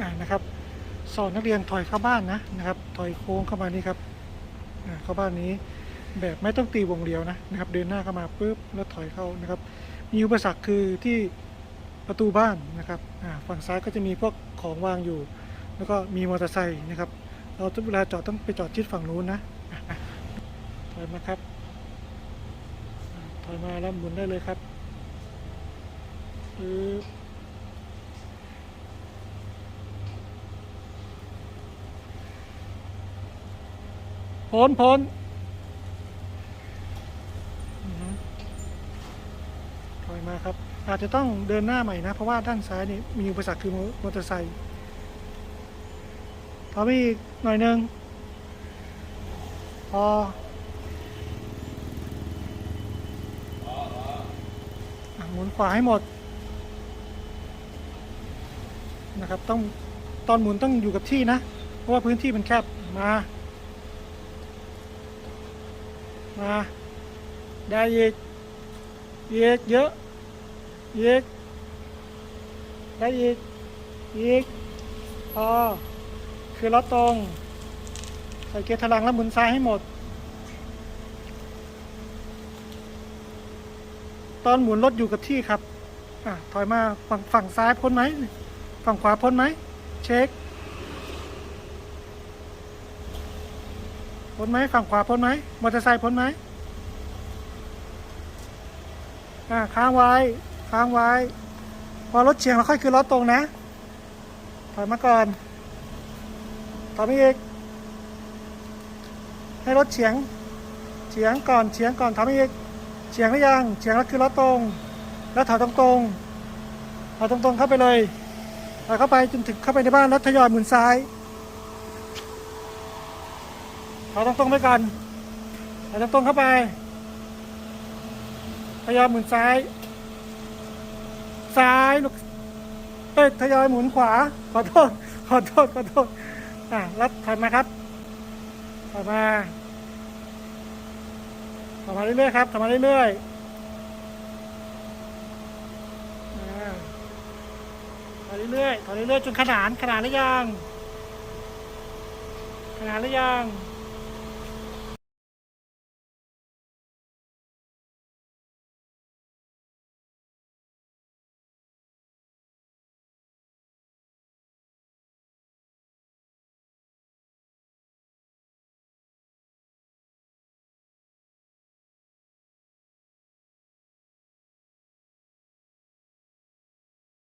อ่านะครับ สอนนักเรียนถอยเข้าบ้านนะนะครับถอยโค้งเข้ามานี่ครับอ่าเข้าบ้านนี้แบบไม่ต้องตีวงเดียวนะนะครับ เดินหน้าเข้ามาปุ๊บแล้วถอยเข้านะครับ มีอุปสรรคคือที่ประตูบ้านนะครับอ่าฝั่งซ้ายก็จะมีพวกของวางอยู่ แล้วก็มีมอเตอร์ไซค์นะครับ เราเวลาจอดต้องไปจอดชิดฝั่งนู้นนะถอยมาครับถอยมาแล้วหมุนได้เลยครับปึ๊บ พ้นพ้นอือฮึถอยมาครับ อาจจะต้องเดินหน้าใหม่นะ เพราะว่าด้านซ้ายนี่มีอุปสรรคคือมอมอเตอร์ไซค์ถอยไปอีกหน่อยหนึงพออะหมุนขวาให้หมดนะครับต้องตอนหมุนต้องอยู่กับที่นะ เพราะว่าพื้นที่มันแคบมา มาได้อีกอีกเยอะอีกได้อีกอีกพอคือล้อตรง ใส่เกียร์ถลังแล้วหมุนซ้ายให้หมด ตอนหมุนรถอยู่กับที่ครับอะถอยมาฝั่งฝั่งซ้ายพ้นไหม ฝั่งขวาพ้นไหม เช็ค พ้นไหมฝั่งขวาพ้นไหมมอเตอร์ไซค์พ้นไหมอ่าค้างไว้ค้างไว้ พอรถเฉียงเราค่อยคือรถตรงนะถอยมาก่อนถอยมาอีกให้รถเฉียงเฉียงก่อนเฉียงก่อนถอยมาอีกเฉียงหรือยังเฉียงแล้วคือรถตรง แล้วถอยตรงตรงๆถอยตรงตรงๆเข้าไปเลยถอยเข้าไปจนถึงเข้าไปในบ้านแล้วทยอยหมุนซ้าย ถอยตรงๆไปก่อนถอยตรงเข้าไป พยายามหมุนซ้าย ซ้ายลูกเอ้ยทยอยหมุนขวา ขอโทษ ขอโทษ ขอโทษ อะแล้วถอยมาครับถอยมาถอยมาเรื่อยๆครับถอยมาเรื่อยๆถอยเรื่อยๆถอยเรื่อยๆจนขนานขนานหรือยังขนานหรือยัง